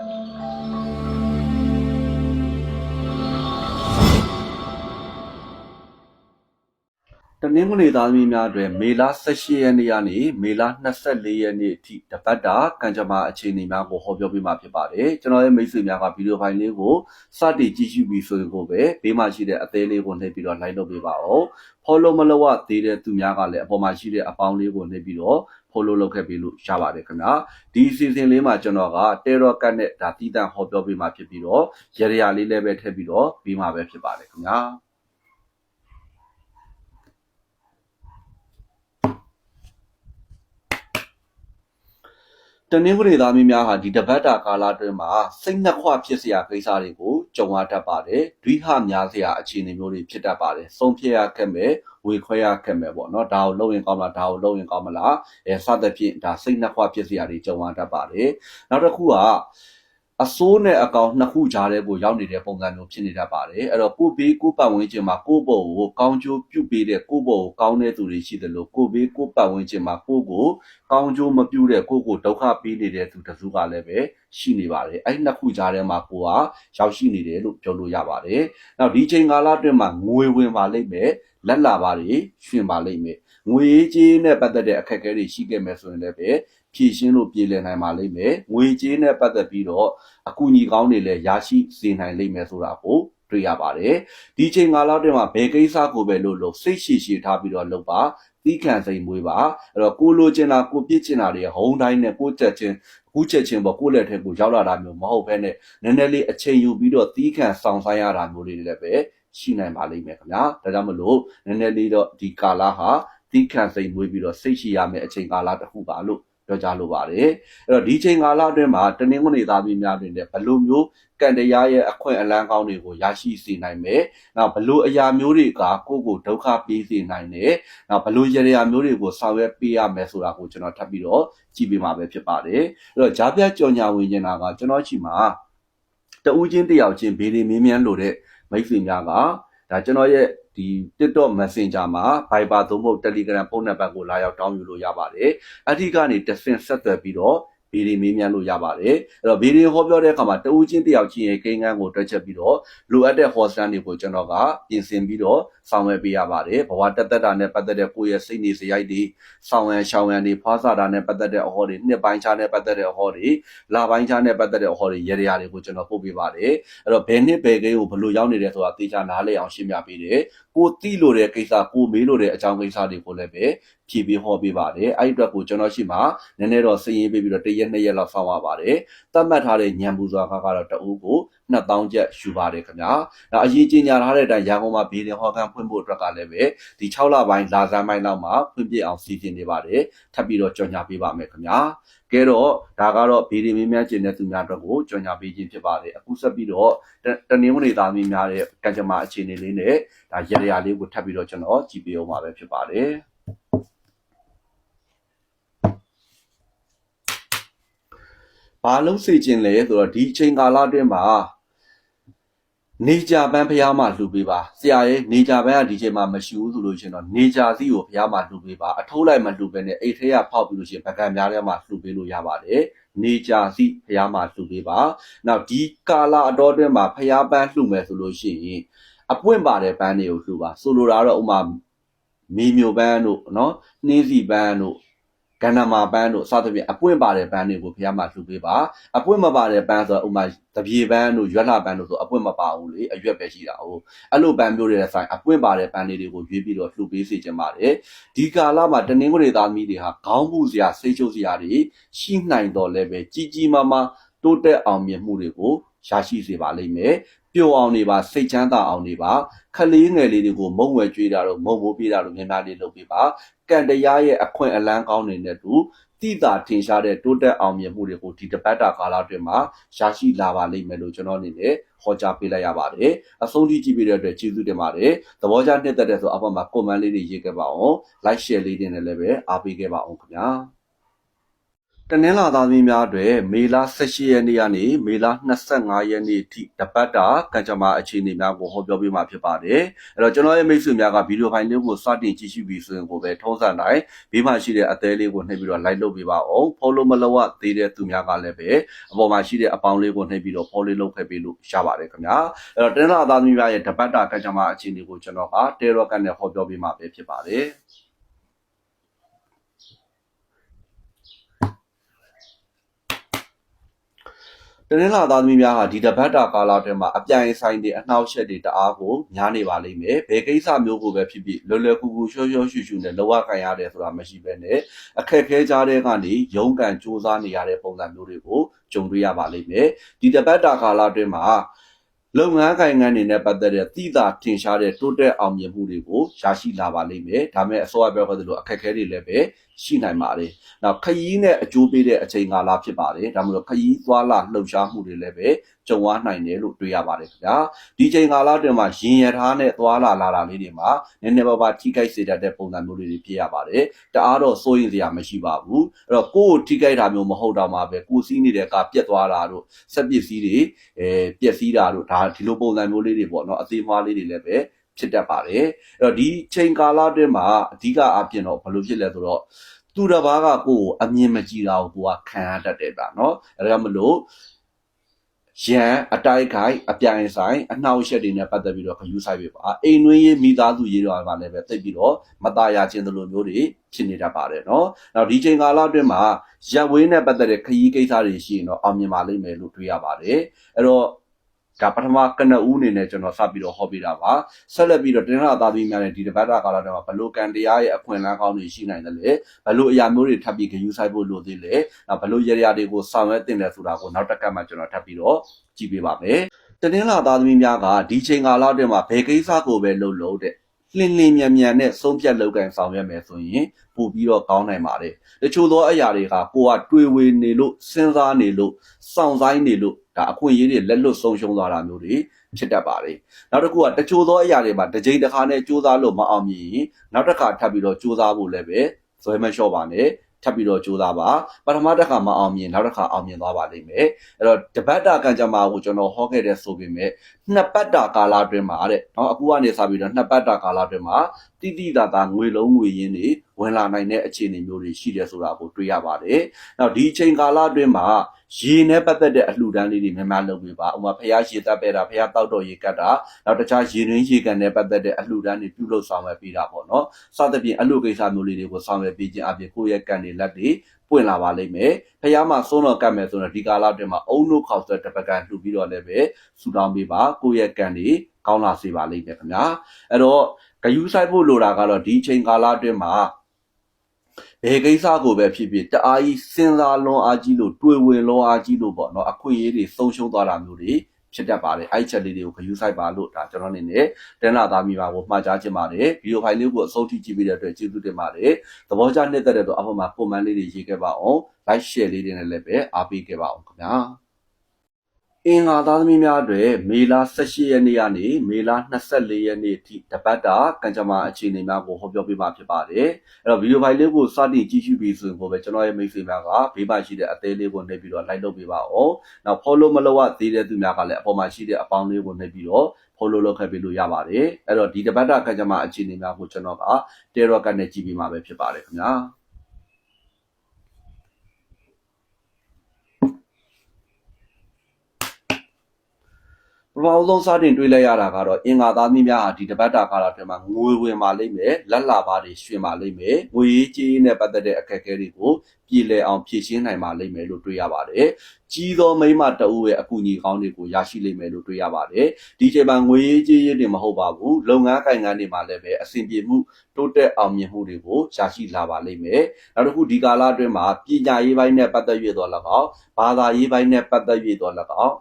တနင်္ဂနွေသားသမီးများအတွက်မေလ18ရက်နေ့ကနေမေလ24ရက်နေ့အထိတပတ်တာကံကြမ္မာအခြေအနေများကိုဟောပြောပေးမှာဖြစ်ပါတယ်ကျွန်တော်ရဲ့မိတ်ဆွေများကဗီဒီယိုဖိုင်လေးကိုစတင်ကြည့်ရှုပြီးဆိုရင်ကိုပဲဘေးမှာရှိတဲ့အသေးလေးကိုနှိပ်ပြီးတော့ like လုပ်ပေးပါဦး follow မလုပ်ရသေးတဲ့သူများကလည်းအပေါ်မှာရှိတဲ့အပေါင်းလေးကိုနှိပ်ပြီးတော့ follow လုပ်ခဲ့ပြီးလို့ရပါတယ်ခင်ဗျာဒီအစီအစဉ်လေးမှာကျွန်တော်က terror cut နဲ့ဒါတည်တံ့ဟောပြောပေးမှာဖြစ်ပြီးတော့ရရလေးလည်းပဲထည့်ပြီးတော့ပြီးမှာပဲဖြစ်ပါတယ်ခင်ဗျာတနင်္ဂနွေသားမင်းများဟာဒီတပတ်တာကာလအတွင်းမှာစိတ်နှက်ခွဖြစ်စရာကိစ္စတွေကိုကြုံရတတ်ပါတယ်။ဒွိဟများစရာအခြေအနေမျိုးတွေဖြစ်တတ်ပါတယ်။ဆုံးဖြတ်ရခက်မယ် ဝေခွဲရခက်မယ်ပေါ့နော်။ဒါကိုလုပ်ရင်ကောင်းမလားဒါကိုလုပ်ရင်ကောင်းမလားအဲစသဖြင့်ဒါစိတ်နှက်ခွဖြစ်စရာတွေကြုံရတတ်ပါတယ်။နောက်တစ်ခုက အစိုးနဲ့အကောင်နှစ်ခုကြားတဲ့ကိုရောက်နေတဲ့ပုံစံမျိုးဖြစ်နေတတ်ပါတယ်အဲ့တော့ကိုဘေးကိုပတ်ဝန်းကျင်မှာကိုဘုံကိုကောင်းကျိုးပြုပေးတဲ့ကိုဘုံကိုကောင်းတဲ့သူတွေရှိတယ်လို့ကိုဘေးကိုပတ်ဝန်းကျင်မှာကိုကိုကောင်းကျိုးမပြုတဲ့ကိုကိုဒုက္ခပေးနေတဲ့သူတစုကလည်းပဲရှိနေပါတယ်အဲ့နှစ်ခုကြားထဲမှာကိုကရောက်ရှိနေတယ်လို့ပြောလို့ရပါတယ်နောက်ဒီချိန်ကာလအတွင်းမှာငွေဝင်ပါလိမ့်မယ်လက်လာပါတွေရှင်ပါလိမ့်မယ်ငွေကြေးနဲ့ပတ်သက်တဲ့အခက်အခဲတွေရှိခဲ့မယ်ဆိုရင်လည်းပဲ ဖြည့်ရှင်းလို့ပြည်လည်နိုင်ပါလိမ့်မယ်ငွေကြေးနဲ့ပတ်သက်ပြီးတော့အကူအညီကောင်းတွေလည်းရရှိစေနိုင်လိမ့်မယ်ဆိုတာကိုတွေ့ရပါတယ်ဒီချိန်ကာလအတွင်းမှာဘယ်ကိစ္စကိုပဲလို့လို့စိတ်ရှိရှိထားပြီးတော့လုပ်ပါသီးခံစိတ်မွေးပါအဲ့တော့ကိုလိုချင်တာကိုပြစ်ချင်တာတွေဟုံတိုင်းနဲ့ကိုချက်ချင်းအခုချက်ချင်းပေါ့ကိုလက်ထဲကိုရောက်လာတာမျိုးမဟုတ်ဘဲနဲ့နည်းနည်းလေးအချိန်ယူပြီးတော့သီးခံဆောင်ဆိုင်ရတာမျိုးတွေလည်းပဲရှိနိုင်ပါလိမ့်မယ်ခင်ဗျာဒါကြောင့်မလို့နည်းနည်းလေးတော့ဒီကာလဟာသီးခံစိတ်မွေးပြီးတော့စိတ်ရှိရမယ့်အချိန်ကာလတစ်ခုပါလို့ ပြောကြားလိုပါတယ်အဲ့တော့ဒီချိန်ကာလအတွင်းမှာတနင်္ဂနွေသားပြည်များတွင်လည်းဘလိုမျိုးကံတရားရဲ့အခွင့်အလမ်းကောင်းတွေကိုရရှိစေနိုင်မယ်။နောက်ဘလို့အရာမျိုးတွေကကိုယ့်ကိုဒုက္ခပေးစေနိုင်တယ်။နောက်ဘလို့ရရမျိုးတွေကိုဆောင်ရွက်ပေးရမယ်ဆိုတာကိုကျွန်တော်ထပ်ပြီးတော့ကြည့်ပေးမှာပဲဖြစ်ပါတယ်။အဲ့တော့ဂျားပြကြော်ညာဝင်နေတာကကျွန်တော်ချီမှာတဦးချင်းတယောက်ချင်းဘေးဒီမင်းမြန်းလို့တဲ့မိတ်ဆွေများကဒါကျွန်တော်ရဲ့ ဒီ TikTok Messenger မှာ Viber သို့မဟုတ် Telegram ဖုန်းနံပါတ်ကိုလာရောက်တောင်းယူလို့ရပါတယ်။အဲ့ဒီကနေတဆင့်ဆက်သွယ်ပြီးတော့ ဗီဒီမေးမြန်းလို့ရပါတယ်အဲ့တော့ဗီဒီဟောပြောတဲ့အခါမှာတဦးချင်းတယောက်ချင်းရဲ့ကိန်းဂန်းကိုတွက်ချက်ပြီးတော့လိုအပ်တဲ့ host တွေကိုကျွန်တော်ကပြင်ဆင်ပြီးတော့ဆောင်ရွက်ပေးရပါတယ်ဘဝတက်တက်တာနဲ့ပတ်သက်တဲ့ကိုယ့်ရဲ့စိတ်နေစရိုက်တွေဆောင်ရန်ရှောင်ရန်တွေဖွားစာတာနဲ့ပတ်သက်တဲ့အဟောတွေနှစ်ပိုင်းခြားနဲ့ပတ်သက်တဲ့အဟောတွေလပိုင်းခြားနဲ့ပတ်သက်တဲ့အဟောတွေရေရာတွေကိုကျွန်တော်ပို့ပေးပါတယ်အဲ့တော့ဘယ်နှစ်ဘယ်ကိန်းကိုဘယ်လိုရောက်နေတယ်ဆိုတာသိချနားလည်အောင်ရှင်းပြပေးတယ်ကိုသိလို့တဲ့ကိစ္စကိုမေးလို့တဲ့အကြောင်းကိစ္စတွေကိုလည်းပဲဖြည့်ပြီးဟောပေးပါတယ်အဲ့ဒီအတွက်ကိုကျွန်တော်ရှိမှာနည်းနည်းတော့စည်ရင်ပေးပြီးတော့တစ်ရက်နှစ်ရက်လောက်ဆောင်းရပါတယ်သတ်မှတ်ထားတဲ့ညံပူစွာကတော့တအူးကို 2000ကျပ်ယူပါတယ်ခင်ဗျာ။နောက်အရေးကြီးညာထားတဲ့အတိုင်းရန်ကုန်မှာဘီလင်ဟော်ကန်ဖွင့်ဖို့အတွက်ကလည်းပဲဒီ6လပိုင်းလာဇန်ပိုင်းလောက်မှာဖွင့်ပြအောင်စီစဉ်နေပါတယ်။ထပ်ပြီးတော့ကြော်ညာပေးပါမယ်ခင်ဗျာ။ကဲတော့ဒါကတော့ဗီဒီမင်းများကျင်တဲ့သူများအတွက်ကိုကြော်ညာပေးခြင်းဖြစ်ပါတယ်အခုဆက်ပြီးတော့တနင်္ဂနွေသားမင်းများရဲ့ကံကြမ္မာအခြေအနေလေးနဲ့ဒါရရလေးကိုထပ်ပြီးတော့ကျွန်တော်ကြည့်ပေးအောင်ပါပဲဖြစ်ပါတယ်ဘာလို့စေခြင်းလဲဆိုတော့ဒီအချိန်ကာလအတွင်းမှာ နေကြပန်းဖျားမှလှူပေးပါဆရာရဲ့နေကြပန်းကဒီချိန်မှာမရှိဘူးဆိုလို့ရှင်တော့နေကြစီကိုဖျားမှလှူပေးပါအထိုးလိုက်မှလှူပေးနဲ့အိတ်ထဲကဖောက်ပြီးလို့ရှင်ပကံများထဲမှာလှူပေးလို့ရပါတယ်နေကြစီဖျားမှလှူပေးပါနောက်ဒီကာလအတော်အတွင်းမှာဖျားပန်းလှူမယ်ဆိုလို့ရှိရင်အပွင့်ပါတဲ့ပန်းတွေကိုလှူပါဆိုလိုတာတော့ဥမာမေမျိုးပန်းတို့နော်နှင်းစီပန်းတို့ ကန္နမာပန်းတို့စသဖြင့်အပွင့်ပါတဲ့ပန်းတွေကိုဖះမှာလှူပေးပါအပွင့်မပါတဲ့ပန်းဆိုတော့ဥမာတပြေပန်းတို့ရွက်လာပန်းတို့ဆိုအပွင့်မပါဘူးလေအရွက်ပဲရှိတာဟုတ်အဲ့လိုပန်းမျိုးတွေတဲ့ဆိုင်အပွင့်ပါတဲ့ပန်းလေးတွေကိုရွေးပြီးတော့လှူပေးစေချင်ပါတယ်ဒီကာလမှာတနင်္ဂနွေသားမီးတွေဟာခေါင်းပူစရာစိတ်ချုပ်စရာတွေရှိနိုင်တော့လည်းပဲကြီးကြီးမားမားတိုးတက်အောင်မြင်မှုတွေကိုရရှိစေပါလိမ့်မယ် ပျော်အောင်နေပါစိတ်ချမ်းသာအောင်နေပါခလေးငယ်လေးတွေကိုမုံဝဲကြွေးတာတော့မုံမိုးပြေးတာတော့များများလေးလုပ်ပေးပါကံတရားရဲ့အခွင့်အလန်းကောင်းနေတဲ့သူတိတာထင်ရှားတဲ့တိုးတက်အောင်မြင်မှုတွေကိုဒီတပတ်တာကာလအတွင်းမှာရရှိလာပါလိမ့်မယ်လို့ကျွန်တော်အနေနဲ့ဟောကြားပေးလိုက်ရပါတယ်အဆုံးထိကြည့်ပေးတဲ့အတွက်ကျေးဇူးတင်ပါတယ်သဘောကျနှစ်သက်တဲ့ဆိုအပေါ်မှာ comment လေးတွေရေးခဲ့ပါအောင် like share လေးတွေနဲ့လည်းပဲအားပေးခဲ့ပါအောင်ခင်ဗျာ တနင်္လာသားသမီးများအတွက်မေလ18ရက်နေ့ကနေမေလ25ရက်နေ့ထိတပတ်တာကံကြမ္မာအခြေအနေများကိုဟောပြောပေးမှာဖြစ်ပါတယ်။အဲ့တော့ကျွန်တော်ရဲ့မိတ်ဆွေများကဗီဒီယိုဖိုင်လေးကိုစတင်ကြည့်ရှုပြီးဆိုရင်ကိုပဲထုံးစံတိုင်းဘေးမှာရှိတဲ့အသေးလေးကိုနှိပ်ပြီးတော့ like လုပ်ပေးပါအောင်။ follow မလုပ်ရသေးတဲ့သူများကလည်းပဲအပေါ်မှာရှိတဲ့အပေါင်းလေးကိုနှိပ်ပြီးတော့ follow လုပ်ခဲ့ပေးလို့ရပါတယ်ခင်ဗျာ။အဲ့တော့တနင်္လာသားသမီးများရဲ့တပတ်တာကံကြမ္မာအခြေအနေကိုကျွန်တော်က Telegram နဲ့ဟောပြောပေးမှာပဲဖြစ်ပါတယ်။ တနင်္လာသားသမီးများဟာဒီတပတ်တာကာလအတွင်းမှာအပြိုင်ဆိုင်တွေအနှောက်အယှက်တွေတအားကိုများနေပါလိမ့်မယ်။ဘယ်ကိစ္စမျိုးကိုပဲဖြစ်ဖြစ်လွယ်လွယ်ကူကူရှောရှောရှုရှုနဲ့လောကခံရတယ်ဆိုတာမရှိဘဲနဲ့အခက်ခဲကြားတဲ့ကနေရုန်းကန်စူးစမ်းနေရတဲ့ပုံစံမျိုးတွေကိုကြုံတွေ့ရပါလိမ့်မယ်။ဒီတပတ်တာကာလအတွင်းမှာ လုပ်ငန်းကိုင်ငန်းတွေနဲ့ပတ်သက်တဲ့သိသာထင်ရှားတဲ့တိုးတက်အောင်မြင်မှုတွေကိုရရှိလာပါလိမ့်မယ်။ဒါမဲ့အစိုးရပြောခဲ့သလိုအခက်အခဲတွေလည်းပဲရှိနိုင်ပါတယ်။နောက်ခရီးနဲ့အကျိုးပေးတဲ့အချိန်ကာလဖြစ်ပါတယ်။ဒါမှမဟုတ်ခရီးသွားလာလှုပ်ရှားမှုတွေလည်းပဲ ကြုံရနိုင်တယ်လို့တွေ့ရပါတယ်ခင်ဗျာ။ဒီချိန်ကာလအတွင်းမှာရင်ရထားနဲ့သွားလာလာတာလေးတွေမှာနည်းနည်းပါးပါးထိခိုက်စေတတ်တဲ့ပုံစံမျိုးလေးတွေဖြစ်ရပါတယ်။တအားတော့စိုးရင်စရာမရှိပါဘူး။အဲ့တော့ကိုယ်ကိုထိခိုက်တာမျိုးမဟုတ်တော့မှပဲကိုယ်စီးနေတဲ့ကပြက်သွားတာတို့စက်ပစ္စည်းတွေအဲပျက်စီးတာတို့ဒါဒီလိုပုံစံမျိုးလေးတွေပေါ့နော်အသေးမွားလေးတွေလည်းပဲဖြစ်တတ်ပါတယ်အဲ့တော့ဒီချိန်ကာလအတွင်းမှာအဓိကအပြင်တော့ဘယ်လိုဖြစ်လဲဆိုတော့သူတစ်ပါးကကိုယ်ကိုအမြင်မကြည့်တာကိုကိုကခံရတတ်တယ်ဗျာနော်အဲဒါကြောင့်မလို့ ရန်အတိုက်ခိုက်အပြိုင်ဆိုင်အနှောက်အယှက်တွေနဲ့ပတ်သက်ပြီးတော့ခယူးဆိုင်ပြပါအိမ်တွင်းရေးမိသားစုရေးတော်ကလည်းပဲသိပြီးတော့မตายခြင်းတို့လိုမျိုးတွေဖြစ်နေတတ်ပါတယ်เนาะနောက်ဒီချိန်ကာလအတွင်းမှာရက်ဝင်းနဲ့ပတ်သက်တဲ့ခရီးကိစ္စတွေရှိရင်တော့အောင်မြင်ပါလိမ့်မယ်လို့တွေးရပါတယ်အဲ့တော့ ဒါပထမကနဦးအနေနဲ့ကျွန်တော်စပြီးတော့ဟောပြတာပါဆက်လက်ပြီးတော့တင်းလာသားပြီးများတဲ့ဒီတပတ်တာကာလတွေမှာဘလို့ကံတရားရဲ့အခွင့်အလမ်းကောင်းတွေရှိနိုင်တယ်လေဘလို့အရာမျိုးတွေထပ်ပြီးဂယူဆိုင်ဖို့လိုသေးလဲနောက်ဘလို့ရရတွေကိုဆောင်ရွက်တင်တယ်ဆိုတာကိုနောက်တစ်ခါမှကျွန်တော်ထပ်ပြီးတော့ကြည့်ပေးပါမယ်တတင်းလာသားသမီးများကဒီချိန်ကာလအတွင်းမှာဘယ်ကိစ္စကိုပဲလုပ်လို့တဲ့ လင်းလင်းမြန်မြန်နဲ့ဆုံးဖြတ်လုပ်ကန်ဆောင်ရွက်မယ်ဆိုရင်ပို့ပြီးတော့ကောင်းနိုင်ပါတယ်တချို့သောအရာတွေကကိုကတွေးဝေနေလို့စဉ်းစားနေလို့စောင့်ဆိုင်နေလို့ဒါအခွင့်အရေးတွေလက်လွတ်ဆုံးရှုံးသွားတာမျိုးတွေဖြစ်တတ်ပါတယ်နောက်တစ်ခုကတချို့သောအရာတွေမှာတစ်ကြိမ်တစ်ခါနဲ့စူးစမ်းလို့မအောင်မြင်ရင်နောက်တစ်ခါထပ်ပြီးတော့စူးစမ်းဖို့လည်းပဲဇွဲမလျှော့ပါနဲ့ ထပ်ပြီးတော့ကြိုးစားပါပထမတစ်ခါမအောင်မြင်နောက်တစ်ခါအောင်မြင်သွားပါလိမ့်မယ်အဲ့တော့တပတ်တာကံကြမ္မာကိုကျွန်တော်ဟောခဲ့တဲ့ဆိုပေမဲ့နှစ်ပတ်တာကာလအတွင်းမှာတဲ့နော်အခုကနေစပြီးတော့နှစ်ပတ်တာကာလအတွင်းမှာ တိတိတသာငွေလုံးငွေရင်းတွေဝင်လာနိုင်တဲ့အခြေအနေမျိုးတွေရှိတယ်ဆိုတာကိုတွေ့ရပါတယ်နောက်ဒီအချိန်ကာလအတွင်းမှာရေနဲ့ပတ်သက်တဲ့အလှူဒန်းလေးတွေများများလုပ်ပေးပါဥပမာဖះရေတပ်ပဲတာဖះတောက်တော်ရေကတ်တာနောက်တခြားရေရင်းရေကန်နဲ့ပတ်သက်တဲ့အလှူဒန်းတွေပြုလုပ်ဆောင်ရွက်ပေးတာပေါ့နော်စသဖြင့်အလှူကိစ္စမျိုးလေးတွေကိုဆောင်ရွက်ပေးခြင်းအပြင်ကိုယ့်ရဲ့ကန်တွေလက်တွေပွင့်လာပါလိမ့်မယ်ဖះမှာဆုံးတော့ကတ်မယ်ဆိုတော့ဒီကာလအတွင်းမှာအုံနို့ခေါက်ဆွဲတစ်ပကံလှူပြီးတော့လည်းပဲဆူတောင်းပေးပါကိုယ့်ရဲ့ကန်တွေကောင်းလာစေပါလိမ့်မယ်ခင်ဗျာအဲ့တော့ ဂယူးဆိုင်ဖို့လိုတာကတော့ဒီချိန်ကာလအတွင်းမှာဘယ်ကိစ္စကိုပဲဖြစ်ဖြစ်တအားကြီးစဉ်းစားလွန်အားကြီးလို့တွေးဝင်လွန်အားကြီးလို့ပေါ့နော်အခွင့်အရေးတွေဆုံးရှုံးသွားတာမျိုးတွေဖြစ်တတ်ပါတယ်အဲ့ချက်လေးတွေကိုဂယူးဆိုင်ပါလို့ဒါကျွန်တော်အနေနဲ့တန်းလာသားမိပါကိုမှားကြားချင်ပါတယ်ဗီဒီယိုဖိုင်လေးကိုအဆုံးထိကြည့်ပြီးတဲ့အတွက်ကျေးဇူးတင်ပါတယ်သဘောကျနှစ်သက်တဲ့တော့အပေါ်မှာပုံမှန်လေးတွေရေးခဲ့ပါအောင် like share လေးတွေနဲ့လည်းပဲအားပေးခဲ့ပါအောင်ခင်ဗျာ အင်္ဂါသားသမီးများအတွက်မေလ18ရက်နေ့ကနေမေလ24ရက်နေ့ထိတပတ်တာကံကြမ္မာအခြေအနေများကိုဟောပြောပေးမှာဖြစ်ပါတယ်။အဲ့တော့ဗီဒီယိုဖိုင်လေးကိုစတင်ကြည့်ရှုပြီးဆိုရင်ကိုပဲကျွန်တော်ရဲ့မိတ်ဆွေများကဘေးမှာရှိတဲ့အသေးလေးကိုနှိပ်ပြီးတော့ like လုပ်ပေးပါအောင်။နောက် follow မလုပ်ရသေးတဲ့သူများကလည်းအပေါ်မှာရှိတဲ့အပေါင်းလေးကိုနှိပ်ပြီးတော့ follow လုပ်ခဲ့ပေးလို့ရပါတယ်။အဲ့တော့ဒီတပတ်တာကံကြမ္မာအခြေအနေများကိုကျွန်တော်က Terror ကနေကြည့်ပြီးမှာပဲဖြစ်ပါတယ်ခင်ဗျာ။ ပထမဆုံးစတင်တွေးလိုက်ရတာကတော့အင်္ဂါသားမိများဟာဒီတပတ်တာကာလအတွင်းမှာငွေဝင်ပါလိမ့်မယ်လက်လာပါတွေရွှင်ပါလိမ့်မယ်ငွေရေးကြေးနဲ့ပတ်သက်တဲ့အခက်အခဲတွေကိုပြည်လည်အောင်ဖြည့်ရှင်းနိုင်ပါလိမ့်မယ်လို့တွေးရပါတယ်ကြီးသောမိမတအုပ်ရဲ့အကူအညီကောင်းတွေကိုရရှိလိမ့်မယ်လို့တွေးရပါတယ်ဒီချိန်မှာငွေရေးကြေးရေးတွေမဟုတ်ပါဘူးလုပ်ငန်းကိုင်ငန်းတွေမှာလည်းပဲအဆင်ပြေမှုတိုးတက်အောင်မြင်မှုတွေကိုရရှိလာပါလိမ့်မယ်နောက်တစ်ခုဒီကာလအတွင်းမှာပညာရေးပိုင်းနဲ့ပတ်သက်ရတော့၎င်းဘာသာရေးပိုင်းနဲ့ပတ်သက်ရတော့၎င်း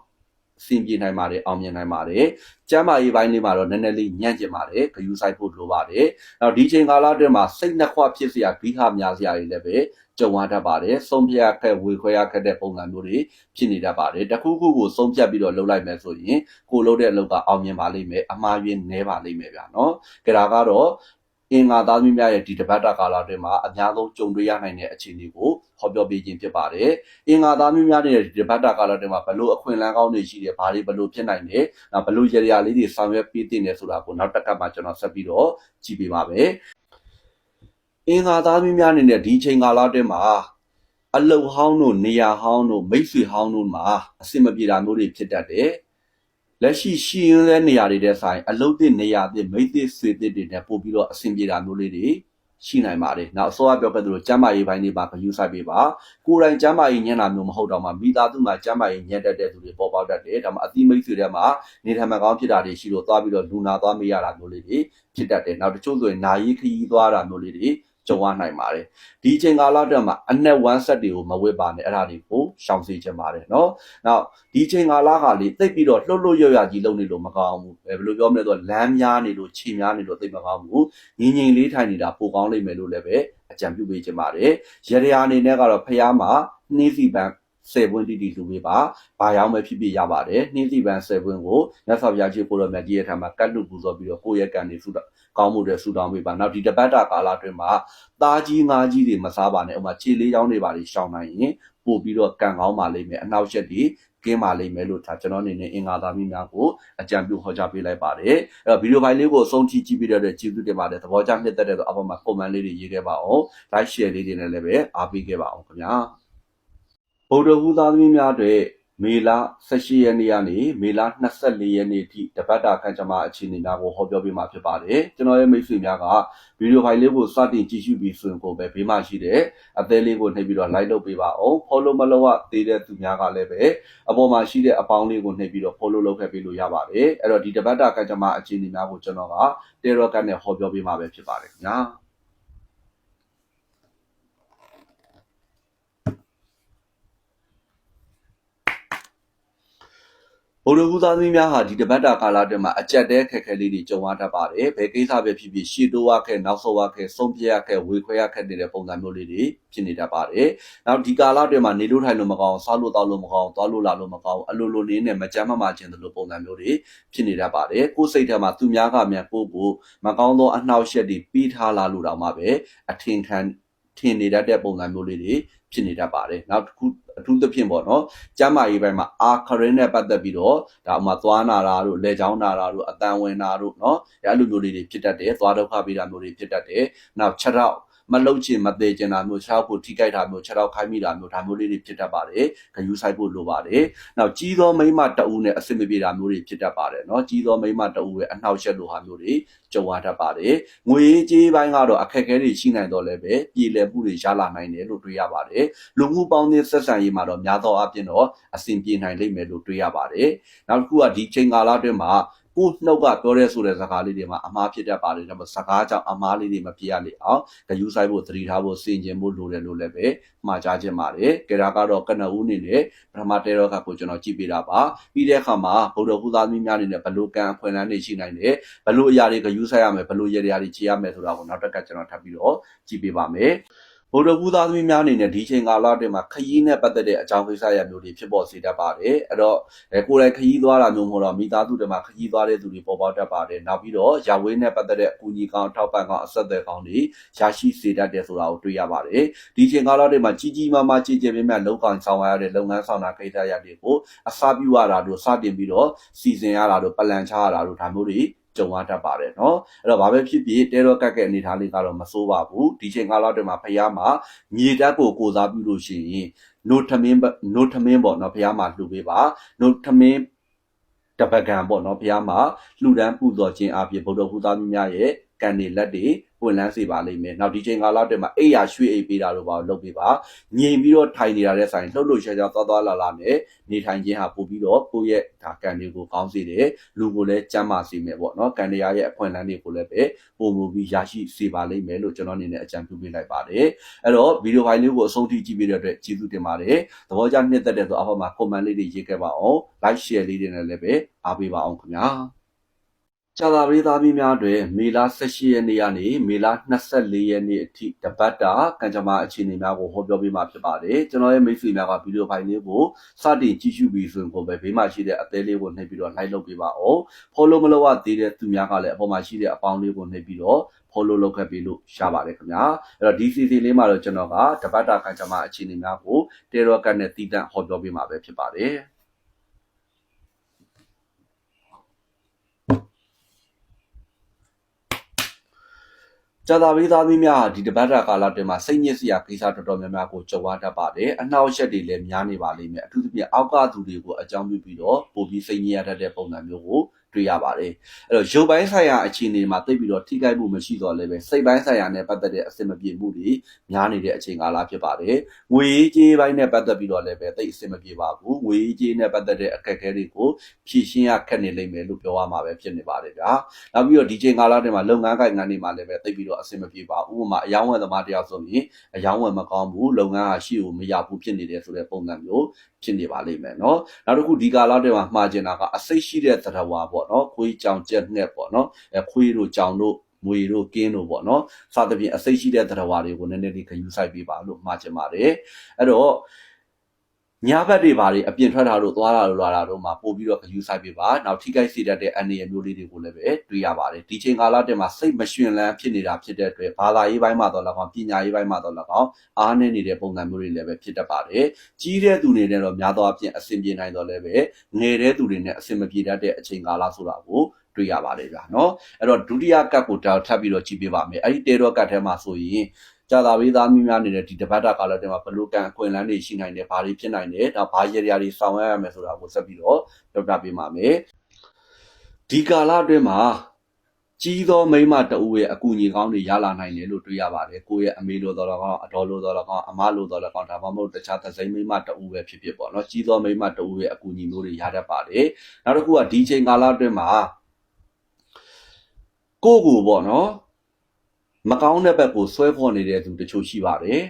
အဆင်ပြေနိုင်ပါတယ်အောင်မြင်နိုင်ပါတယ်ကျမ်းမာရေးပိုင်းလေးမှာတော့နည်းနည်းလေးညံ့ကျင်ပါတယ်ဂယူဆိုင်ဖို့လိုပါတယ်နောက်ဒီချိန်ကာလအတွင်းမှာစိတ်နှက်ခွဖြစ်စရာဂိဟများစရာတွေလည်းပဲကြုံရတတ်ပါတယ်ဆုံးဖြတ်ခက်ဝေခွဲရခက်တဲ့ပုံစံမျိုးတွေဖြစ်နေတတ်ပါတယ်တခုခုကိုဆုံးဖြတ်ပြီးတော့လှုပ်လိုက်မယ်ဆိုရင်ကိုလှုပ်တဲ့အလုပ်ကအောင်မြင်ပါလိမ့်မယ်အမှားယွင်းနည်းပါလိမ့်မယ်ဗျာနော်ကြတာကတော့အင်္ဂါသားသမီးများရဲ့ဒီတပတ်တာကာလအတွင်းမှာအများဆုံးကြုံတွေ့ရနိုင်တဲ့အခြေအနေကို ဟောပြောပေးခြင်းဖြစ်ပါတယ်အင်္ဂါသားမျိုးများနေတဲ့ဒီဘတ်တာကာလတွေမှာဘလို့အခွင့်အလမ်းကောင်းတွေရှိတယ်ဘာတွေဘလို့ဖြစ်နိုင်တယ်နောက်ဘလို့ရရလေးတွေဆောင်ရွက်ပေးတင်တယ်ဆိုတာကိုနောက်တစ်ခါမှကျွန်တော်ဆက်ပြီးတော့ကြည့်ပေးပါမယ်အင်္ဂါသားမျိုးများနေတဲ့ဒီချိန်ကာလတွေမှာအလုတ်ဟောင်းတို့နေရာဟောင်းတို့မိတ်ဆွေဟောင်းတို့မှာအဆင်မပြေတာမျိုးတွေဖြစ်တတ်တယ်လက်ရှိရှိရင်းတဲ့နေရာတွေတဲ့ဆိုင်အလုတ်တဲ့နေရာတဲ့မိတ်သစ်ဆွေသစ်တွေနဲ့ပို့ပြီးတော့အဆင်ပြေတာမျိုးလေးတွေ ရှိနိုင်ပါတယ်။နောက်အစောကပြောခဲ့သလိုကျမ်းမာရေးပိုင်းတွေပါဂရုစိုက်ပေးပါ။ကိုယ်တိုင်ကျမ်းမာရေးညံ့တာမျိုးမဟုတ်တော့မှမိသားစုမှာကျမ်းမာရေးညံ့တတ်တဲ့သူတွေပေါ်ပေါက်တတ်တယ်။ဒါမှအသီးမိတ်ဆွေတွေမှာနေထိုင်မကောင်းဖြစ်တာတွေရှိလို့သွားပြီးတော့လူနာသွားမေးရတာမျိုးလေးတွေဖြစ်တတ်တယ်။နောက်တချို့ဆိုရင်နာယီခရီးသွားတာမျိုးလေးတွေ ကြုံရနိုင်ပါတယ်ဒီအချိန်ကာလအတွက်မှာအနက်1 set တွေကိုမဝစ်ပါနဲ့အဲ့ဒါတွေကိုရှောင်စေချင်ပါတယ်เนาะနောက်ဒီအချိန်ကာလကလေတိတ်ပြီးတော့လှုပ်လှုပ်ရွရွကြီးလုပ်နေလို့မကောင်းဘူးဘယ်လိုပြောမလဲဆိုတော့လမ်းများနေလို့ခြေများနေလို့တိတ်မကောင်းဘူးငင်ငင်လေးထိုင်နေတာပိုကောင်းလိမ့်မယ်လို့လည်းပဲအကြံပြုပေးချင်ပါတယ်ရရအနေနဲ့ကတော့ဖះမှာနှင်းစီပန်း 7ပွင့်တီတီလူပေးပါ။ဘာရောက်မဲ့ဖြစ်ဖြစ်ရပါတယ်။နှင်းစီပန်း7ပွင့်ကိုမြတ်စွာဘုရားကြီးကိုရောမြတ်ကြီးရဲ့ထံမှာကတ်လူပူဇော်ပြီးတော့ကိုယ့်ရဲ့ကံတွေဆုတောင်းကောင်းမှုတွေဆုတောင်းပေးပါ။နောက်ဒီတပတ်တာကာလအတွင်းမှာသားကြီးငါးကြီးတွေမစားပါနဲ့။ဥပမာခြေလေးချောင်းတွေပါတွေရှောင်နိုင်ရင်ပို့ပြီးတော့ကံကောင်းပါလိမ့်မယ်။အနောက်ရှက်တွေကင်းပါလိမ့်မယ်လို့ဒါကျွန်တော်အနေနဲ့အင်္ဂါသားမိများကိုအကြံပြုဟောကြားပေးလိုက်ပါတယ်။အဲ့တော့ဗီဒီယိုဖိုင်လေးကိုအဆုံးထိကြည့်ပြီးတဲ့အတွက်ကျေးဇူးတင်ပါတယ်။သဘောကျနှစ်သက်တဲ့ဆိုအပေါ်မှာ comment လေးတွေရေးခဲ့ပါအောင်။ like share လေးတွေနဲ့လည်းပဲအားပေးခဲ့ပါအောင်ခင်ဗျာ။ ဗုဒ္ဓဟူသားသမီးများတွေမေလ18ရက်နေ့ကနေမေလ24ရက်နေ့ထိတပတ်တာခန့်ချမအခြေအနေများကိုဟောပြောပေးမှာဖြစ်ပါတယ်ကျွန်တော်ရဲ့မိတ်ဆွေများကဗီဒီယိုဖိုင်လေးကိုစတင်ကြည့်ရှုပြီးဆိုရင်ကိုပဲဘေးမှာရှိတဲ့အသေးလေးကိုနှိပ်ပြီးတော့ like လုပ်ပေးပါအောင် follow မလုပ်ရသေးတဲ့သူများကလည်းပဲအပေါ်မှာရှိတဲ့အပေါင်းလေးကိုနှိပ်ပြီးတော့ follow လုပ်ခဲ့ပေးလို့ရပါတယ်အဲ့တော့ဒီတပတ်တာခန့်ချမအခြေအနေများကိုကျွန်တော်က Telegram နဲ့ဟောပြောပေးမှာပဲဖြစ်ပါတယ်ခင်ဗျာ ဗုဒ္ဓဘုရားသမီးများဟာဒီတပတ်တာကာလအတွင်းမှာအကြက်တဲခက်ခဲလေးတွေကြုံရတတ်ပါတယ်။ဘယ်ကိစ္စပဲဖြစ်ဖြစ်ရှေ့တိုးရခဲ့နောက်ဆုတ်ရခဲ့ဆုံးပြရခဲ့ဝေခွဲရခဲ့တဲ့ပုံစံမျိုးလေးတွေဖြစ်နေတတ်ပါတယ်။နောက်ဒီကာလအတွင်းမှာနေလို့ထိုင်လို့မကောင်းစားလို့တောက်လို့မကောင်းသွားလို့လာလို့မကောင်းအလိုလိုလေးနဲ့မကြမ်းမမာခြင်းတို့ပုံစံမျိုးတွေဖြစ်နေတတ်ပါတယ်။ကိုယ်စိတ်ထဲမှာသူများကမြန်ကိုကိုမကောင်းသောအနှောက်အယှက်တွေပြီးထားလာလို့တောင်မှပဲအထင်ခံထင်နေတတ်တဲ့ပုံစံမျိုးလေးတွေ ဖြစ်နေတတ်ပါတယ်နောက်တစ်ခုအထူးသဖြင့်ပေါ့နော်ကျမ်းမာရေးပိုင်းမှာအာခရင်နဲ့ပတ်သက်ပြီးတော့ဒါအမှသွားနာတာတို့လက်ချောင်းနာတာတို့အတန်ဝင်တာတို့နော်အဲ့လိုမျိုးလေးတွေဖြစ်တတ်တယ်သွားဒုက္ခပေးတာမျိုးတွေဖြစ်တတ်တယ်နောက်ခြေထောက် မလှုပ်ချင်မသေးချင်တာမျိုးခြေထောက်ကိုထိကြိုက်တာမျိုးခြေထောက်ခိုင်းမိတာမျိုးဒါမျိုးလေးတွေဖြစ်တတ်ပါတယ်။ဂယူးဆိုင်ဖို့လိုပါတယ်။နောက်ကြီးသောမိမတအူးနဲ့အဆင်မပြေတာမျိုးတွေဖြစ်တတ်ပါတယ်နော်။ကြီးသောမိမတအူးရဲ့အနှောက်အယှက်လိုဟာမျိုးတွေကြုံရတတ်ပါတယ်။ငွေကြေးပိုင်းကတော့အခက်အခဲတွေရှိနိုင်တော့လည်းပဲပြည်လည်မှုတွေရလာနိုင်တယ်လို့တွေးရပါတယ်။လူမှုပေါင်းသင်းဆက်ဆံရေးမှာတော့များသောအားဖြင့်တော့အဆင်ပြေနိုင်လိမ့်မယ်လို့တွေးရပါတယ်။နောက်တစ်ခုကဒီချိန်ကာလအတွင်းမှာ ကိုနှုတ်ကပြောရဲဆိုတဲ့စကားလေးတွေမှာအမားဖြစ်တတ်ပါတယ်ဒါပေမဲ့စကားကြောင့်အမားလေးတွေမဖြစ်ရလေအောင်ဂယူးဆိုင်ဖို့သတိထားဖို့စင်ကျင်ဖို့လိုတယ်လို့လည်းပဲမှားကြားခြင်းပါတယ်ကြရာကတော့ကနဦးနေနဲ့ပထမတဲရောကကိုကျွန်တော်ကြည့်ပေးတာပါပြီးတဲ့အခါမှာဗုဒ္ဓဟူသားသမီးများနေနဲ့ဘလို့ကံအခွင့်အလမ်းတွေရှိနိုင်တယ်ဘလို့အရာတွေဂယူးဆိုင်ရမယ်ဘလို့ရရတွေခြေရမယ်ဆိုတာကိုနောက်တက်ကကျွန်တော်ထပ်ပြီးတော့ကြည့်ပေးပါမယ် ဗုဒ္ဓဘုရားသမီးများအနေနဲ့ဒီချိန်ကာလအတွင်းမှာခရီးနဲ့ပတ်သက်တဲ့အကြောင်းကိစ္စရမျိုးတွေဖြစ်ပေါ်စေတတ်ပါတယ်အဲ့တော့အဲကိုယ်တိုင်ခရီးသွားတာမျိုးမဟုတ်တော့မိသားစုတွေမှာခရီးသွားတဲ့သူတွေပေါ်ပေါက်တတ်ပါတယ်နောက်ပြီးတော့ရဝေးနဲ့ပတ်သက်တဲ့အကူအညီကောင်းထောက်ပံ့ကောင်းအဆက်အသွယ်ကောင်းတွေရရှိစေတတ်တယ်ဆိုတာကိုတွေ့ရပါတယ်ဒီချိန်ကာလတွေမှာကြီးကြီးမားမားကြီးကြီးပြင်းပြင်းလုံကောင်ဆောင်ရတဲ့လုပ်ငန်းဆောင်တာကိစ္စရတွေကိုအစားပြုရတာတို့စတင်ပြီးတော့စီစဉ်ရတာတို့ပလန်ချရတာတို့ဒါမျိုးတွေ ကြုံရတတ်ပါတယ်နော်အဲ့တော့ဘာပဲဖြစ်ဖြစ်တဲတော့ကတ်ကဲအနေထားလေးကတော့မစိုးပါဘူးဒီချိန်ကာလတွေမှာဖះမှာညေတက်ကိုကိုစားပြုလို့ရှိရင်နိုထမင်းနိုထမင်းပေါ့နော်ဖះမှာလှူပေးပါနိုထမင်းတပကံပေါ့နော်ဘုရားမှာလှူဒန်းပူဇော်ခြင်းအပြင်ဗုဒ္ဓဟူသားမြတ်ရဲ့ကံတွေလက်တွေ ဝင်လန်းစေပါလိမ့်မယ်နောက်ဒီချိန်ကာလအတွင်းမှာအိယာရွှေ့အိပ်ပေးတာတို့ပါလုပ်ပေးပါငြိမ်ပြီးတော့ထိုင်နေတာတဲ့ဆိုင်လှုပ်လှုပ်ရှားရှားသွားသွားလာလာနဲ့နေထိုင်ခြင်းဟာပို့ပြီးတော့ကိုယ့်ရဲ့ဒါကံတွေကိုကောင်းစေတယ်လူကိုလည်းကျန်းမာစေမယ်ပေါ့နော်ကံတရားရဲ့အခွင့်အလမ်းတွေကိုလည်းပဲပုံမူပြီးရရှိစေပါလိမ့်မယ်လို့ကျွန်တော်အနေနဲ့အကြံပြုပေးလိုက်ပါတယ်အဲ့တော့ဗီဒီယိုဖိုင်လေးကိုအဆုံးထိကြည့်ပေးတဲ့အတွက်ကျေးဇူးတင်ပါတယ်သဘောကျနှစ်သက်တဲ့ဆိုအဖေမှာ comment လေးတွေရေးခဲ့ပါအောင် like share လေးတွေနဲ့လည်းပဲအားပေးပါအောင်ခင်ဗျာ ကြာသာပရိသတ်မိများတွင်မေလ18ရက်နေ့ကနေမေလ24ရက်နေ့အထိတပတ်တာကံကြမ္မာအခြေအနေများကိုဟောပြောပေးမှာဖြစ်ပါတယ်ကျွန်တော်ရဲ့မိတ်ဆွေများကဗီဒီယိုဖိုင်လေးကိုစတင်ကြည့်ရှုပြီးဆိုရင်ကိုပဲဘေးမှာရှိတဲ့အသေးလေးကိုနှိပ်ပြီးတော့ like လုပ်ပေးပါအောင် follow မလုပ်ရသေးတဲ့သူများကလည်းအပေါ်မှာရှိတဲ့အပေါင်းလေးကိုနှိပ်ပြီးတော့ follow လုပ်ခဲ့ပြီးလို့ရပါတယ်ခင်ဗျာအဲ့တော့ဒီ CC လေးမှာတော့ကျွန်တော်ကတပတ်တာကံကြမ္မာအခြေအနေများကို Terror ကတ်နဲ့တည်တံ့ဟောပြောပေးမှာပဲဖြစ်ပါတယ် ကျသာဝေးသားသမီးများဟာဒီတပတ်တာကာလတွင်မှာစိတ်ညစ်စရာကိစ္စတော်တော်များများကိုကြုံရတတ်ပါတယ်။အနှောက်အယှက်တွေလည်းများနေပါလိမ့်မယ်။အထူးသဖြင့်အောက်ကသူတွေကိုအကြောင်းပြုပြီးတော့ပိုပြီးစိတ်ညစ်ရတတ်တဲ့ပုံစံမျိုးကို တွေ့ရပါတယ်။အဲ့တော့ရုပ်ပိုင်းဆိုင်ရာအခြေအနေမှာသိပြီးတော့ထိခိုက်မှုမရှိတော့လည်းပဲစိတ်ပိုင်းဆိုင်ရာနဲ့ပတ်သက်တဲ့အဆင်မပြေမှုတွေများနေတဲ့အချိန်ကာလဖြစ်ပါတယ်။ငွေကြေးပိုင်းနဲ့ပတ်သက်ပြီးတော့လည်းပဲသိအဆင်မပြေပါဘူး။ငွေကြေးနဲ့ပတ်သက်တဲ့အခက်အခဲတွေကိုဖြေရှင်းရခက်နေလိမ့်မယ်လို့ပြောရမှာပဲဖြစ်နေပါတယ်ဗျာ။နောက်ပြီးတော့ဒီချိန်ကာလတွေမှာလုပ်ငန်းကိုင်ငန်းတွေမှာလည်းပဲသိပြီးတော့အဆင်မပြေပါဘူး။ဥပမာအယောင်းဝယ်သမားတယောက်ဆိုရင်အယောင်းဝယ်မကောင်းဘူးလုပ်ငန်းဟာရှိကိုမရဘူးဖြစ်နေတယ်ဆိုတဲ့ပုံစံမျိုးဖြစ်နေပါလိမ့်မယ်เนาะနောက်တစ်ခုဒီကာလတွေမှာမှားကျင်တာကအစိတ်ရှိတဲ့သတ္တဝါပေါ့ ါ့ပေါ့နော်ခွေးကြောင်ကြက်နဲ့ပေါ့နော်အဲခွေးတို့ကြောင်တို့မွေတို့ကင်းတို့ပေါ့နော်စသဖြင့်အစိတ်ရှိတဲ့သတ္တဝါတွေကိုနည်းနည်းလေးခယူဆိုင်ပေးပါလို့မှာချင်ပါတယ်အဲ့တော့ ညဘက်တွေပါတွေအပြင်ထွက်တာတို့သွားတာတို့လာတာတို့မှာပို့ပြီးတော့ဂယူဆိုင်ပြပါနောက်ထိခိုက်စေတတ်တဲ့အနေအမျိုးလေးတွေကိုလည်းပဲတွေးရပါတယ်ဒီချိန်ကာလတည်းမှာစိတ်မရှင်လန်းဖြစ်နေတာဖြစ်တဲ့အတွက်ဘာသာရေးပိုင်းမှာတော့လည်းကောင်းပညာရေးပိုင်းမှာတော့လည်းကောင်းအားနည်းနေတဲ့ပုံစံမျိုးတွေလည်းပဲဖြစ်တတ်ပါတယ်ကြီးတဲ့သူတွေနဲ့တော့များသောအားဖြင့်အဆင်ပြေနိုင်တော့လည်းပဲငယ်တဲ့သူတွေနဲ့အဆင်မပြေတတ်တဲ့အချိန်ကာလဆိုတာကိုတွေ့ရပါတယ်ဗျာနော်အဲ့တော့ဒုတိယကတ်ကိုတောက်ထပ်ပြီးတော့ကြည့်ပြပါမယ်အဲ့ဒီတေရောကတ်ထဲမှာဆိုရင် ကြာသာဝေးသားမိများနေတဲ့ဒီတပတ်တာကာလတည်းမှာဘလူကန်အခွင့်အလမ်းတွေရှိနိုင်တယ်ဘာတွေဖြစ်နိုင်တယ်ဒါဘာရရာတွေဆောင်ရွက်ရမယ်ဆိုတာကိုဆက်ပြီးတော့ပြောပြပေးပါမယ်ဒီကာလအတွင်းမှာကြီးသောမိမတအူရဲ့အကူအညီကောင်းတွေရလာနိုင်တယ်လို့တွေ့ရပါတယ်ကိုယ့်ရဲ့အမေလိုတော်တော်ကောင်းအတော်လိုတော်တော်ကောင်းအမလိုတော်တော်ကောင်းဒါမှမဟုတ်တခြားသစိမ်းမိမတအူပဲဖြစ်ဖြစ်ပေါ့နော်ကြီးသောမိမတအူရဲ့အကူအညီမျိုးတွေရတတ်ပါတယ်နောက်တစ်ခုကဒီချိန်ကာလအတွင်းမှာကိုယ့်ကိုပေါ့နော် မကောင်းတဲ့ဘက်ကိုဆွဲခေါ်နေတဲ့သူတချို့ရှိပါတယ်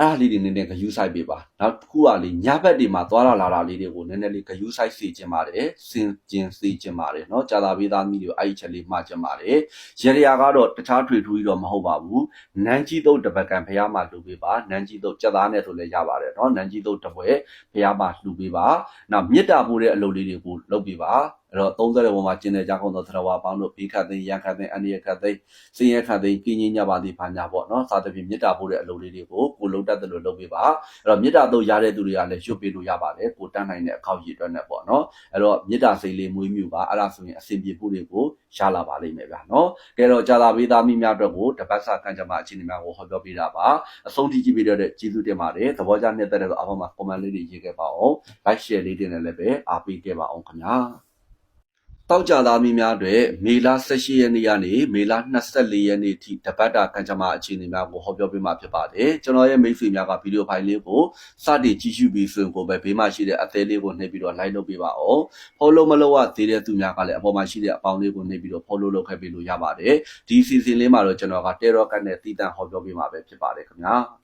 အဲ့ဒါလေးတွေနည်းနည်းဂယူးဆိုင်ပေးပါနောက်တစ်ခုကလေညဘက်တွေမှာသွားလာလာတာလေးတွေကိုနည်းနည်းလေးဂယူးဆိုင်စေချင်ပါတယ်စင်ကျင်စေချင်ပါတယ်เนาะကြာသာပေးသားမိတွေကိုအဲ့ဒီချက်လေးမှားချင်ပါတယ်ရရရာကတော့တခြားထွေထူးကြီးတော့မဟုတ်ပါဘူးနန်းကြီးတုတ်တပတ်ကံဖះမှာလှူပေးပါနန်းကြီးတုတ်ကြက်သားနဲ့ဆိုလည်းရပါတယ်เนาะနန်းကြီးတုတ်တပွဲဖះမှာလှူပေးပါနောက်မေတ္တာပို့တဲ့အလုပ်လေးတွေကိုလုပ်ပေးပါ အဲ့တော့30တဲ့ဘုံမှာကျင်တဲ့ကြောင်းသောသရဝါပေါင်းတို့ဘေးခတ်သိမ်းရန်ခတ်သိမ်းအန္တရာယ်ခတ်သိမ်းစင်ရခတ်သိမ်းကင်းကြီးညပါသည်ဘာညာပေါ့နော်စာသဖြင့်မေတ္တာပို့တဲ့အလုပ်လေးတွေကိုကိုလုံးတတ်တယ်လို့လုပ်ပေးပါအဲ့တော့မေတ္တာတို့ရတဲ့သူတွေကလည်းရွတ်ပေးလို့ရပါတယ်ကိုတန်းနိုင်တဲ့အခောက်ရည်အတွက်နဲ့ပေါ့နော်အဲ့တော့မေတ္တာစိတ်လေးမွေးမြူပါအဲ့ဒါဆိုရင်အစဉ်ပြေမှုတွေကိုရလာပါလိမ့်မယ်ဗျာနော်ကဲတော့ကြာသာပေးသားမိများအတွက်ကိုတပတ်စာကံကြမ္မာအခြေအနေများကိုဟောပြောပေးတာပါအဆုံးထိကြည့်ပေးတဲ့ကျေးဇူးတင်ပါတယ်သဘောကျနေတဲ့တဲ့တော့အဖေမှာ comment လေးတွေရေးခဲ့ပါအောင် like share လေးတင်လည်းပဲအားပေးခဲ့ပါအောင်ခင်ဗျာ တောက်ကြသားမီများတွေမေလ18ရက်နေ့ကနေမေလ24ရက်နေ့ထိတပတ်တာကံကြမ္မာအခြေအနေများကိုဟောပြောပေးမှာဖြစ်ပါတယ်ကျွန်တော်ရဲ့မိတ်ဆွေများကဗီဒီယိုဖိုင်လေးကိုစတင်ကြည့်ရှုပြီးဆိုရင်ကိုပဲဘေးမှာရှိတဲ့အသေးလေးကိုနှိပ်ပြီးတော့ like လုပ်ပေးပါအောင် follow မလုပ်ရသေးတဲ့သူများကလည်းအပေါ်မှာရှိတဲ့အပေါင်းလေးကိုနှိပ်ပြီးတော့ follow လုပ်ခဲ့ပေးလို့ရပါတယ်ဒီ season လေးမှာတော့ကျွန်တော်က terror cut နဲ့တည်တံ့ဟောပြောပေးမှာပဲဖြစ်ပါတယ်ခင်ဗျာ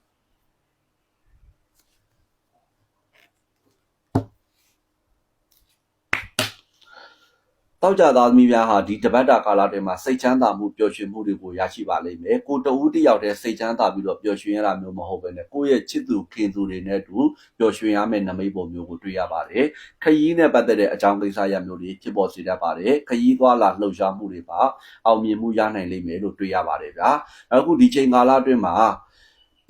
တောက်ကြသားသမီးများဟာဒီတပတ်တာကာလတွေမှာစိတ်ချမ်းသာမှုပျော်ရွှင်မှုတွေကိုရရှိပါလိမ့်မယ်။ကိုတဦးတယောက်တည်းစိတ်ချမ်းသာပြီးတော့ပျော်ရွှင်ရတာမျိုးမဟုတ်ဘဲနဲ့ကိုယ့်ရဲ့ချစ်သူခင်သူတွေနဲ့အတူပျော်ရွှင်ရမယ့်နမိတ်ပုံမျိုးကိုတွေ့ရပါတယ်။ခရီးနဲ့ပတ်သက်တဲ့အကြောင်းကိစ္စရပ်မျိုးတွေဖြစ်ပေါ်စေတတ်ပါတယ်။ခရီးသွားလာလှုပ်ရှားမှုတွေပါအောင်မြင်မှုရနိုင်လိမ့်မယ်လို့တွေ့ရပါတယ်ဗျာ။အခုဒီချိန်ကာလအတွင်းမှာ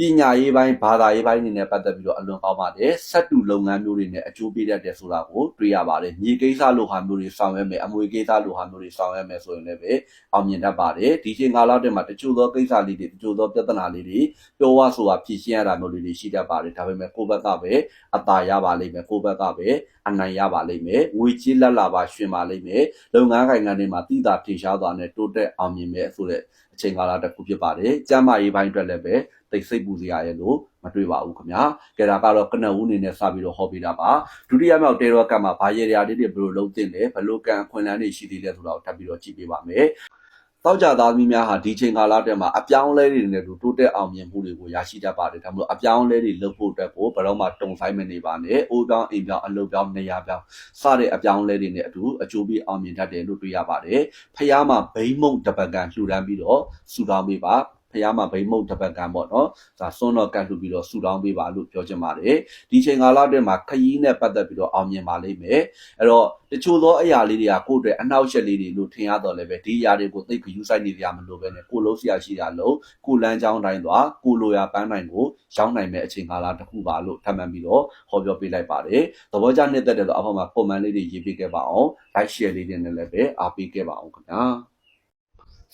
ပညာရေးပိုင်းဘာသာရေးပိုင်းတွေနဲ့ပတ်သက်ပြီးတော့အလွန်ကောင်းပါတယ်ဆက်တူလုပ်ငန်းမျိုးတွေနဲ့အကျိုးပေးတတ်တယ်ဆိုတာကိုတွေ့ရပါတယ်မြေကိစ္စလိုဟာမျိုးတွေဆောင်ရွက်မယ်အမွေကိစ္စလိုဟာမျိုးတွေဆောင်ရွက်မယ်ဆိုရင်လည်းပဲအောင်မြင်တတ်ပါတယ်ဒီချိန်ကာလအတွင်းမှာတချို့သောကိစ္စလေးတွေတချို့သောပြဿနာလေးတွေပြောဝဆိုတာဖြေရှင်းရတာမျိုးလေးတွေရှိတတ်ပါတယ်ဒါပေမဲ့ကိုယ့်ဘက်ကပဲအသာရပါလိမ့်မယ်ကိုယ့်ဘက်ကပဲအနိုင်ရပါလိမ့်မယ်ငွေကြေးလက်လာပါရှင်ပါလိမ့်မယ်လုပ်ငန်းကိုင်ငန်းတွေမှာတည်တာထင်ရှားသွားတဲ့တိုးတက်အောင်မြင်မယ်ဆိုတဲ့အချိန်ကာလတစ်ခုဖြစ်ပါတယ်ကျမ်းမာရေးပိုင်းအတွက်လည်းပဲ တိတ်စိတ်ပူစရာရဲ့လို့မတွေ့ပါဘူးခင်ဗျာကဲဒါကတော့ကနဦးအနေနဲ့စပြီးတော့ဟောပေးတာပါဒုတိယမြောက်တေရောကတ်မှာဘာရေရာလေးတွေဘယ်လိုလုံးတင်လဲဘယ်လိုကံအခွင့်အလမ်းတွေရှိသေးလဲဆိုတော့ထပ်ပြီးတော့ကြည့်ပေးပါမယ်တောက်ကြသားသမီးများဟာဒီချိန်ကာလတည်းမှာအပြောင်းအလဲတွေနဲ့တူတိုးတက်အောင်မြင်မှုတွေကိုရရှိတတ်ပါတယ်ဒါမှမဟုတ်အပြောင်းအလဲတွေလုပ်ဖို့အတွက်ကိုဘယ်တော့မှတုံဆိုင်မနေပါနဲ့အိုးပြောင်းအိမ်ပြောင်းအလုပ်ပြောင်းနေရာပြောင်းစတဲ့အပြောင်းအလဲတွေနဲ့အတူအကျိုးပေးအောင်မြင်တတ်တယ်လို့တွေ့ရပါတယ်ဖះမှာဘိမ့်မုံတပတ်ကန်လှူဒန်းပြီးတော့စူတောင်းပေးပါ ဖះမှာဘိမ့်မုံတပတ်ကန်ပေါ့နော်ဒါစွန်းတော့ကတ်လှူပြီးတော့စူတောင်းပေးပါလို့ပြောချင်ပါတယ်ဒီချိန်ကာလတည်းမှာခရီးနဲ့ပတ်သက်ပြီးတော့အောင်မြင်ပါလိမ့်မယ်အဲ့တော့တချို့သောအရာလေးတွေကကိုယ့်အတွက်အနှောက်အယှက်လေးတွေလို့ထင်ရတော့လည်းပဲဒီအရာတွေကိုသိပ်ပြီးယူဆိုင်နေကြမလို့ပဲねကိုလုံးစရာရှိတာလို့ကိုလန်းချောင်းတိုင်းသွားကိုလိုရာပန်းတိုင်းကိုရောက်နိုင်မဲ့အချိန်ကာလတစ်ခုပါလို့ထပ်မံပြီးတော့ဟောပြောပေးလိုက်ပါတယ်သဘောကျနှစ်သက်တဲ့တော့အဖေမှာပုံမှန်လေးတွေရေးပေးခဲ့ပါအောင် like share လေးတွေနဲ့လည်းပဲအားပေးခဲ့ပါအောင်ခင်ဗျာ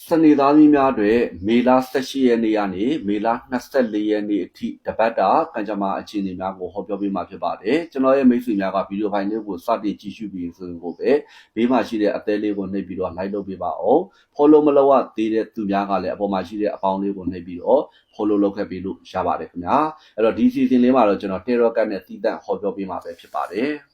စနေသားသမီးများအတွက်မေလ18ရက်နေ့ကနေမေလ24ရက်နေ့အထိတပတ်တာကံကြမ္မာအခြေအနေများကိုဟောပြောပေးမှာဖြစ်ပါတယ်ကျွန်တော်ရဲ့မိတ်ဆွေများကဗီဒီယိုဖိုင်လေးကိုစတင်ကြည့်ရှုပြီးဆိုရင်ကိုပဲဘေးမှာရှိတဲ့အသေးလေးကိုနှိပ်ပြီးတော့ like လုပ်ပေးပါအောင် follow မလုပ်ရသေးတဲ့သူများကလည်းအပေါ်မှာရှိတဲ့အပေါင်းလေးကိုနှိပ်ပြီးတော့ follow လုပ်ခဲ့ပြီးလို့ရပါတယ်ခင်ဗျာအဲ့တော့ဒီ season လေးမှာတော့ကျွန်တော် Terror Cut နဲ့တီးတန့်ဟောပြောပေးမှာပဲဖြစ်ပါတယ်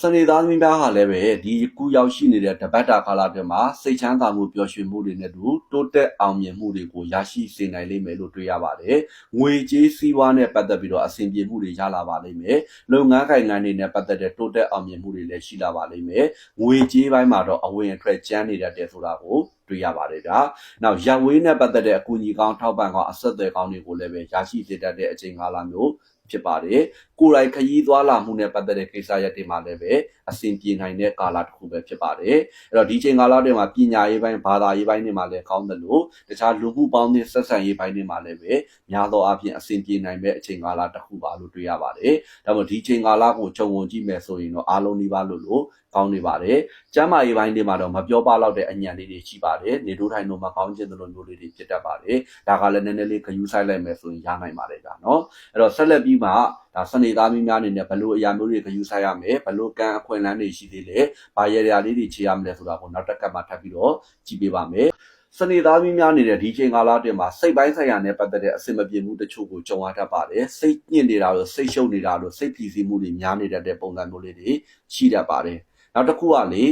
စနေသားသမီးများဟာလည်းပဲဒီကူရောက်ရှိနေတဲ့တပတ်တာကာလအတွင်းမှာစိတ်ချမ်းသာမှုပျော်ရွှင်မှုတွေနဲ့တူတိုးတက်အောင်မြင်မှုတွေကိုရရှိစေနိုင်လိမ့်မယ်လို့တွေ့ရပါတယ်။ငွေကြေးစီးပွားနဲ့ပတ်သက်ပြီးတော့အဆင်ပြေမှုတွေရလာပါလိမ့်မယ်။လုပ်ငန်းကိုင်ငန်းတွေနဲ့ပတ်သက်တဲ့တိုးတက်အောင်မြင်မှုတွေလည်းရှိလာပါလိမ့်မယ်။ငွေကြေးပိုင်းမှာတော့အဝင်အထွက်ကျန်းနေတတ်တယ်ဆိုတာကိုတွေ့ရပါတယ်ဗျာ။နောက်ရန်ဝေးနဲ့ပတ်သက်တဲ့အကူအညီကောင်းထောက်ပံ့ကောင်းအဆက်အသွယ်ကောင်းတွေကိုလည်းပဲရရှိစေတတ်တဲ့အချိန်ကာလမျိုး ဖြစ်ပါတယ်။ကိုယ်တိုင်ခရီးသွားလာမှုနဲ့ပတ်သက်တဲ့ကိစ္စရပ်တွေမှာလည်းပဲအဆင်ပြေနိုင်တဲ့ကာလတစ်ခုပဲဖြစ်ပါတယ်။အဲ့တော့ဒီချိန်ကာလတွေမှာပညာရေးပိုင်းဘာသာရေးပိုင်းတွေမှာလည်းကောင်းတယ်လို့တခြားလူမှုပေါင်းသင်းဆက်ဆံရေးပိုင်းတွေမှာလည်းပဲများသောအားဖြင့်အဆင်ပြေနိုင်မဲ့အချိန်ကာလတစ်ခုပါလို့တွေ့ရပါတယ်။ဒါမှမဟုတ်ဒီချိန်ကာလကိုခြုံငုံကြည့်မယ်ဆိုရင်တော့အားလုံးဒီပါလို့လို့ကောင်းနေပါတယ်။ကျမ်းမာရေးပိုင်းတွေမှာတော့မပြောပါတော့တဲ့အညံလေးတွေရှိပါတယ်။နေထိုးထိုင်လို့မကောင်းခြင်းသလိုမျိုးလေးတွေဖြစ်တတ်ပါတယ်။ဒါကလည်းနည်းနည်းလေးခယူးဆိုင်လိုက်မယ်ဆိုရင်ရနိုင်ပါတယ်ဗျာနော်။အဲ့တော့ဆက်လက်ပြီးမှဒါစနေသားမင်းများအနေနဲ့ဘလို့အရာမျိုးတွေခယူးဆိုင်ရမယ်ဘလို့ကံအခွင့်အလမ်းတွေရှိသေးလဲ။ဘာရရာလေးတွေခြေရမလဲဆိုတာကိုနောက်တစ်ကပ်မှထပ်ပြီးတော့ကြည့်ပေးပါမယ်။စနေသားမင်းများနေတဲ့ဒီချိန်ကာလအတွင်းမှာစိတ်ပိုင်းဆိုင်ရာနဲ့ပတ်သက်တဲ့အဆင်မပြေမှုတချို့ကိုကြုံရတတ်ပါတယ်။စိတ်ညစ်နေတာလို့စိတ်ရှုပ်နေတာလို့စိတ်ဖိစီးမှုတွေများနေတတ်တဲ့ပုံစံမျိုးလေးတွေရှိတတ်ပါတယ်။နောက်တစ်ခုကလေ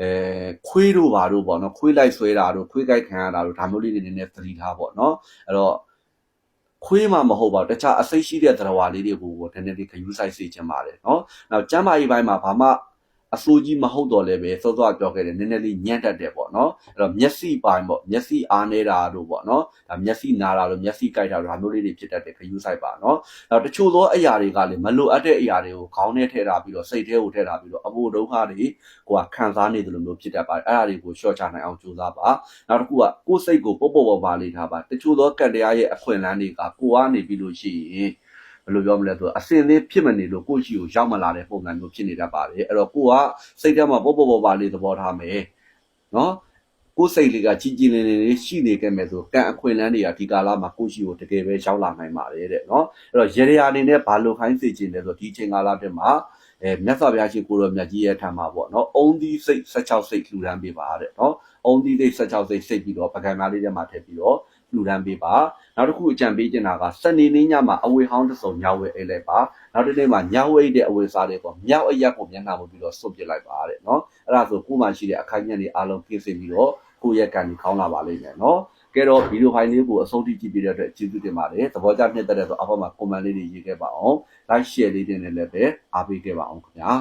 အဲခွေးတို့ဘာတို့ပေါ့နော်ခွေးလိုက်ဆွဲတာတို့ခွေးကြိုက်ခံရတာတို့ဒါမျိုးလေးတွေနည်းနည်းသတိထားပေါ့နော်အဲ့တော့ ခွေးမှမဟုတ်ပါဘူးတခြားအစိတ်ရှိတဲ့သရဝါလေးတွေကိုနည်းနည်းလေးခယူးဆိုင်စေချင်ပါတယ်နော်နောက်ကျမ်းမာရေးပိုင်းမှာဘာမှ အစိုးကြီးမဟုတ်တော့လည်းပဲစောစောပြောခဲ့တယ်နည်းနည်းလေးညံ့တတ်တယ်ပေါ့နော်အဲ့တော့မျက်စိပိုင်းပေါ့မျက်စိအားနေတာတို့ပေါ့နော်ဒါမျက်စိနာတာတို့မျက်စိကြိုက်တာတို့ဒါမျိုးလေးတွေဖြစ်တတ်တယ်ခယူးဆိုင်ပါနော်နောက်တချို့သောအရာတွေကလည်းမလိုအပ်တဲ့အရာတွေကိုခေါင်းထဲထည့်ထားပြီးတော့စိတ်ထဲကိုထည့်ထားပြီးတော့အဖို့ဒုက္ခတွေကိုကခံစားနေတယ်လို့မျိုးဖြစ်တတ်ပါတယ်အဲ့ဒါတွေကိုရှော့ချနိုင်အောင်ကြိုးစားပါနောက်တစ်ခုကကိုယ်စိတ်ကိုပုတ်ပုတ်ပါပါလေးထားပါတချို့သောကံတရားရဲ့အခွင့်အလမ်းတွေကကိုကနေပြီးလို့ရှိရင် ဘယ်လိုပြောမလဲဆိုအစင်လေးဖြစ်မနေလို့ကိုယ့်ရှိကိုရောက်မလာတဲ့ပုံစံမျိုးဖြစ်နေတတ်ပါတယ်အဲ့တော့ကိုကစိတ်ထဲမှာပုတ်ပုတ်ပါပါလေးသဘောထားမယ်နော်ကိုယ်စိတ်လေးကကြီးကြီးလင်းလင်းလေးရှိနေခဲ့မယ်ဆိုကံအခွင့်အလမ်းတွေကဒီကာလမှာကိုယ့်ရှိကိုတကယ်ပဲရောက်လာနိုင်ပါတယ်တဲ့နော်အဲ့တော့ရေရရာအနေနဲ့ဘာလို့ခိုင်းစေခြင်းလဲဆိုဒီချိန်ကာလအတွင်းမှာအဲမြတ်စွာဘုရားရှင်ကိုရောမြတ်ကြီးရဲ့ထံမှာပေါ့နော်အုံးသီးစိတ်16စိတ်လှူဒန်းပေးပါတဲ့နော်အုံးသီးစိတ်16စိတ်စိတ်ပြီးတော့ပကံများလေးထဲမှာထည့်ပြီးတော့ လှူဒန်းပေးပါနောက်တစ်ခုအကြံပေးချင်တာကစနေနေ့ညမှာအဝေဟောင်းတစ်စုံညဝဲအိတ်လိုက်ပါနောက်တစ်နေ့မှာညဝဲတဲ့အဝေစားလေးပေါ့မြောက်အရက်ကိုမျက်နှာမူပြီးတော့စွန့်ပစ်လိုက်ပါတဲ့နော်အဲ့ဒါဆိုကိုမှရှိတဲ့အခိုင်အမြတ်တွေအားလုံးပြင်ဆင်ပြီးတော့ကိုယ့်ရဲ့ကံကြီးခေါင်းလာပါလိမ့်မယ်နော်ကဲတော့ဗီဒီယိုဖိုင်လေးကိုအဆုံးထိကြည့်ပြတဲ့အတွက်ကျေးဇူးတင်ပါတယ်သဘောကျနှစ်သက်တဲ့ဆိုအောက်မှာ comment လေးတွေရေးခဲ့ပါအောင် like share လေးတွေနဲ့လည်းပဲအားပေးခဲ့ပါအောင်ခင်ဗျာ